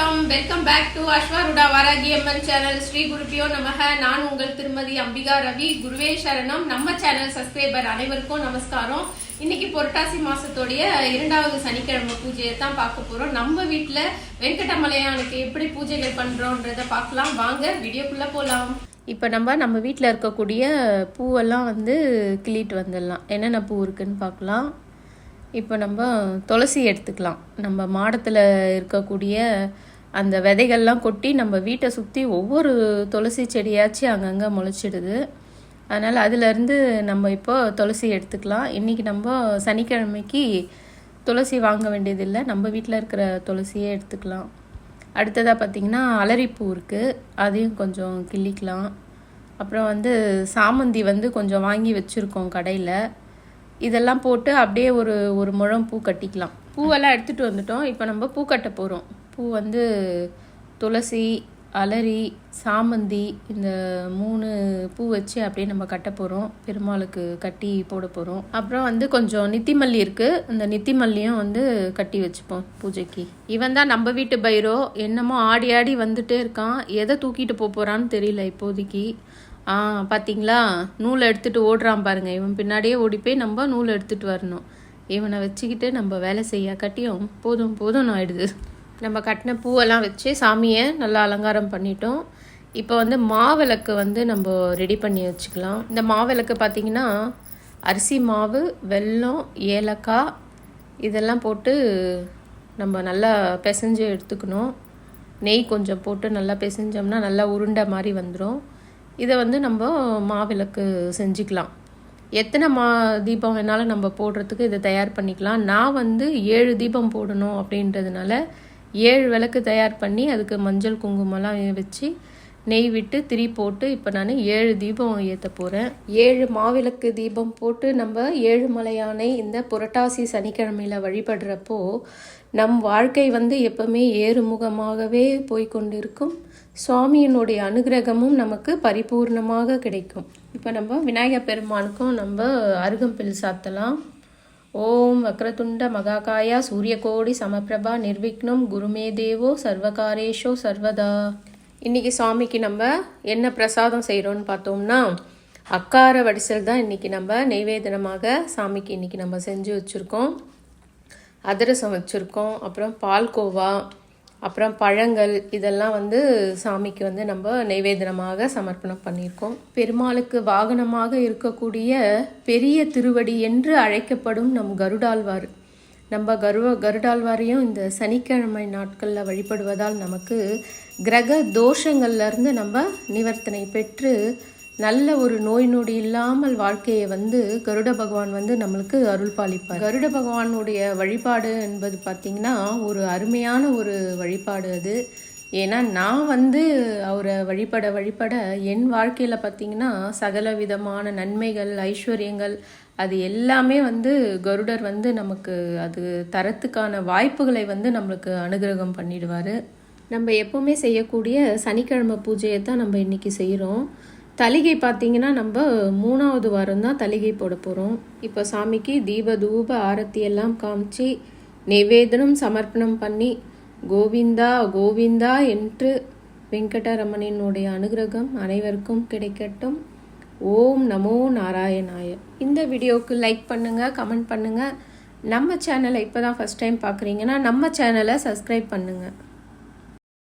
வணக்கம். Welcome back to அஸ்வருடா Varahi Amman channel Sri குருப்பியோ நமக. நான் உங்கள் திருமதி அம்பிகா ரவி. குருவே சரணம். நம்ம சேனல் சப்ஸ்கிரைபர் அனைவருக்கும் நமஸ்காரம். இன்னைக்கு புரட்டாசி மாசத்துடைய இரண்டாவது சனிக்கிழமை பூஜையை தான் பார்க்க போறோம். நம்ம வீட்டுல வெங்கடமலையானுக்கு எப்படி பூஜைகள் பண்றோம்ன்றத பார்க்கலாம். வாங்க வீடியோக்குள்ள போலாம். இப்போ நம்ம நம்ம வீட்டில் இருக்கக்கூடிய பூவெல்லாம் வந்து கிள்ளிட்டு வந்துடலாம். என்னென்ன பூ இருக்குன்னு பார்க்கலாம். இப்போ நம்ம துளசி எடுத்துக்கலாம். நம்ம மாடத்தில் இருக்கக்கூடிய அந்த விதைகள்லாம் கொட்டி நம்ம வீட்டை சுற்றி ஒவ்வொரு துளசி செடியாச்சும் அங்கங்கே முளைச்சிடுது. அதனால் அதுலேருந்து நம்ம இப்போ துளசி எடுத்துக்கலாம். இன்றைக்கி நம்ம சனிக்கிழமைக்கு துளசி வாங்க வேண்டியதில்லை. நம்ம வீட்டில் இருக்கிற துளசியே எடுத்துக்கலாம். அடுத்ததாக பார்த்திங்கன்னா அலரிப்பூ இருக்குது அதையும் கொஞ்சம் கிள்ளிக்கலாம். அப்புறம் வந்து சாமந்தி வந்து கொஞ்சம் வாங்கி வச்சுருக்கோம் கடையில். இதெல்லாம் போட்டு அப்படியே ஒரு ஒரு முழம் பூ கட்டிக்கலாம். பூவெல்லாம் எடுத்துகிட்டு வந்துட்டோம். இப்போ நம்ம பூ கட்ட போகிறோம் பூ வந்து துளசி அலரி சாமந்தி இந்த மூணு பூ வச்சு அப்படியே நம்ம கட்ட போகிறோம் பெருமாளுக்கு கட்டி போட போகிறோம் அப்புறம் வந்து கொஞ்சம் நித்திமல்லி இருக்குது இந்த நித்திமல்லியும் வந்து கட்டி வச்சுப்போம் பூஜைக்கு. இவன் தான் நம்ம வீட்டு பைரோ. என்னமோ ஆடி ஆடி வந்துட்டே இருக்கான். எதை தூக்கிட்டு போக போகிறான்னு தெரியல இப்போதைக்கு. ஆ பார்த்தீங்களா நூலை எடுத்துகிட்டு ஓடுறான் பாருங்க. இவன் பின்னாடியே ஓடி போய் நம்ம நூலை எடுத்துகிட்டு வரணும். இவனை வச்சுக்கிட்டு நம்ம வேலை செய்ய கட்டியும் போதும் போதும் ஆயிடுது. நம்ம கட்டின பூவெல்லாம் வச்சு சாமியை நல்லா அலங்காரம் பண்ணிட்டோம். இப்போ வந்து மாவிளக்கு வந்து நம்ம ரெடி பண்ணி வச்சுக்கலாம். இந்த மாவிளக்கு பார்த்தீங்கன்னா அரிசி மாவு வெல்லம் ஏலக்காய் இதெல்லாம் போட்டு நம்ம நல்லா பிசைஞ்சு எடுத்துக்கணும். நெய் கொஞ்சம் போட்டு நல்லா பிசைஞ்சோம்னா நல்லா உருண்டை மாதிரி வந்துடும் இதை வந்து நம்ம மாவிளக்கு செஞ்சுக்கலாம். எத்தனை மா தீபம் வேணாலும் நம்ம போடுறதுக்கு இதை தயார் பண்ணிக்கலாம். நான் வந்து ஏழு தீபம் போடணும் அப்படின்றதுனால ஏழு விளக்கு தயார் பண்ணி அதுக்கு மஞ்சள் குங்குமம்லாம் வச்சு நெய் விட்டு திரி போட்டு இப்போ நான் ஏழு தீபம் ஏற்ற போகிறேன் ஏழு மாவிளக்கு தீபம் போட்டு நம்ம ஏழு மலையானை இந்த புரட்டாசி சனிக்கிழமையில் வழிபடுறப்போ நம் வாழ்க்கை வந்து எப்பவுமே ஏறுமுகமாகவே போய்கொண்டிருக்கும் சுவாமியினுடைய அனுகிரகமும் நமக்கு பரிபூர்ணமாக கிடைக்கும். இப்போ நம்ம விநாயகர் பெருமானுக்கும் நம்ம அருகம்பில் சாத்தலாம். ஓம் வக்ரதுண்ட மகாகாயா சூரியகோடி சமபிரபா நிர்விக்னம் குருமே தேவோ சர்வகாரேஷோ சர்வதா. இன்னைக்கு சுவாமிக்கு நம்ம என்ன பிரசாதம் செய்கிறோன்னு பார்த்தோம்னா அக்கார வடிசல் தான் இன்னைக்கு நம்ம நெய்வேதனமாக சாமிக்கு இன்னைக்கு நம்ம செஞ்சு வச்சுருக்கோம். அதிரசம் வச்சுருக்கோம். அப்புறம் பால்கோவா அப்புறம் பழங்கள் இதெல்லாம் வந்து சாமிக்கு வந்து நம்ம நெய்வேதனமாக சமர்ப்பணம் பண்ணியிருக்கோம். பெருமாளுக்கு வாகனமாக இருக்கக்கூடிய பெரிய திருவடி என்று அழைக்கப்படும் நம் கருடாழ்வார். நம்ம கருவ கருடாழ்வாரையும் இந்த சனிக்கிழமை நாட்களில் வழிபடுவதால் நமக்கு கிரக தோஷங்கள்லேருந்து நம்ம நிவர்த்தனை பெற்று நல்ல ஒரு நோய் நொடி இல்லாமல் வாழ்க்கையை வந்து கருட பகவான் வந்து நம்மளுக்கு அருள் பாலிப்பார். கருட பகவானுடைய வழிபாடு என்பது பார்த்திங்கன்னா ஒரு அருமையான ஒரு வழிபாடு அது. ஏன்னா நான் வந்து அவரை வழிபட வழிபட என் வாழ்க்கையில் பார்த்திங்கன்னா சகல விதமான நன்மைகள் ஐஸ்வர்யங்கள் அது எல்லாமே வந்து கருடர் வந்து நமக்கு அது தரத்துக்கான வாய்ப்புகளை வந்து நம்மளுக்கு அனுகிரகம் பண்ணிடுவார். நம்ம எப்போவுமே செய்யக்கூடிய சனிக்கிழமை பூஜையை தான் நம்ம இன்றைக்கி செய்கிறோம் தலிகை பார்த்தீங்கன்னா நம்ம மூணாவது வாரம் தான் தலிகை போட போகிறோம் இப்போ சாமிக்கு தீப தூப ஆரத்தி எல்லாம் காமிச்சு நிவேதனம் சமர்ப்பணம் பண்ணி கோவிந்தா கோவிந்தா என்று வெங்கடரமணினுடைய அனுகிரகம் அனைவருக்கும் கிடைக்கட்டும். ஓம் நமோ நாராயணாய. இந்த வீடியோவுக்கு லைக் பண்ணுங்கள் கமெண்ட் பண்ணுங்கள் நம்ம சேனலை இப்போ தான் ஃபஸ்ட் டைம் பார்க்குறீங்கன்னா நம்ம சேனலை சப்ஸ்கிரைப் பண்ணுங்கள்